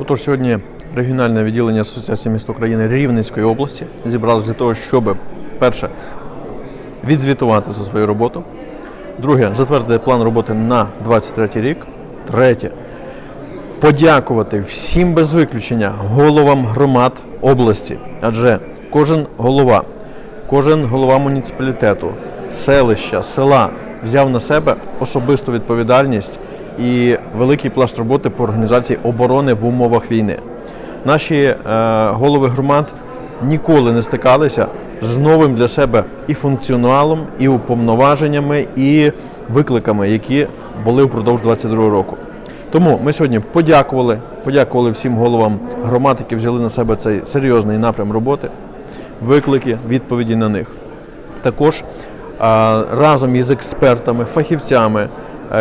Отож, сьогодні регіональне відділення Асоціації міст України Рівненської області зібралося для того, щоб перше відзвітувати за свою роботу. Друге, затвердити план роботи на 23 рік. Третє подякувати всім без виключення головам громад області, адже кожен голова, кожен голова муніципалітету, селища, села взяв на себе особисту відповідальність і великий пласт роботи по організації оборони в умовах війни. Наші е, голови громад ніколи не стикалися з новим для себе і функціоналом, і уповноваженнями, і викликами, які були впродовж 22 року. Тому ми сьогодні подякували, подякували всім головам громад, які взяли на себе цей серйозний напрям роботи, виклики, відповіді на них. Також разом із експертами, фахівцями, е,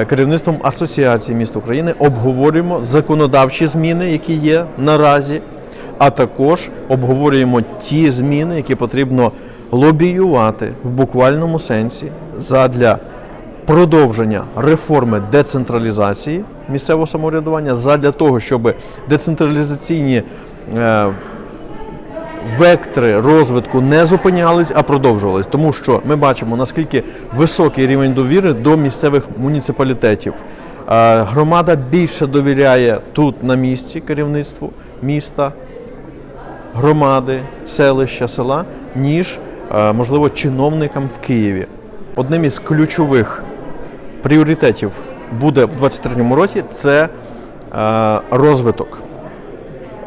керівництвом Асоціації міст України обговорюємо законодавчі зміни, які є наразі, а також обговорюємо ті зміни, які потрібно лобіювати в буквальному сенсі задля продовження реформи децентралізації місцевого самоврядування задля того, щоб децентралізаційні е, вектори розвитку не зупинялись, а продовжувались. Тому що ми бачимо, наскільки високий рівень довіри до місцевих муніципалітетів. Е, Громада більше довіряє тут на місці керівництву міста, громади, селища, села, ніж, е, можливо, чиновникам в Києві. Одним із ключових пріоритетів буде в 2023 році це е, розвиток.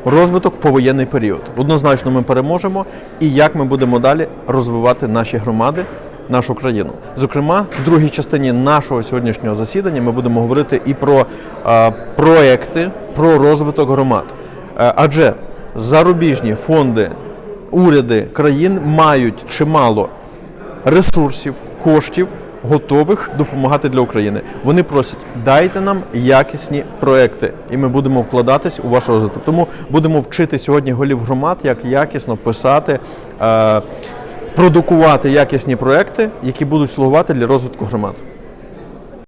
Розвиток в повоєнний період. Однозначно ми переможемо і як ми будемо далі розвивати наші громади, нашу країну. Зокрема, в другій частині нашого сьогоднішнього засідання ми будемо говорити і про е, проекти, про розвиток громад. Е, адже зарубіжні фонди, уряди країн мають чимало ресурсів, коштів, готових допомагати для України. Вони просять, дайте нам якісні проекти, і ми будемо вкладатись у ваш розвиток. Тому будемо вчити сьогодні голів громад, як якісно писати, е, продукувати якісні проекти, які будуть слугувати для розвитку громад.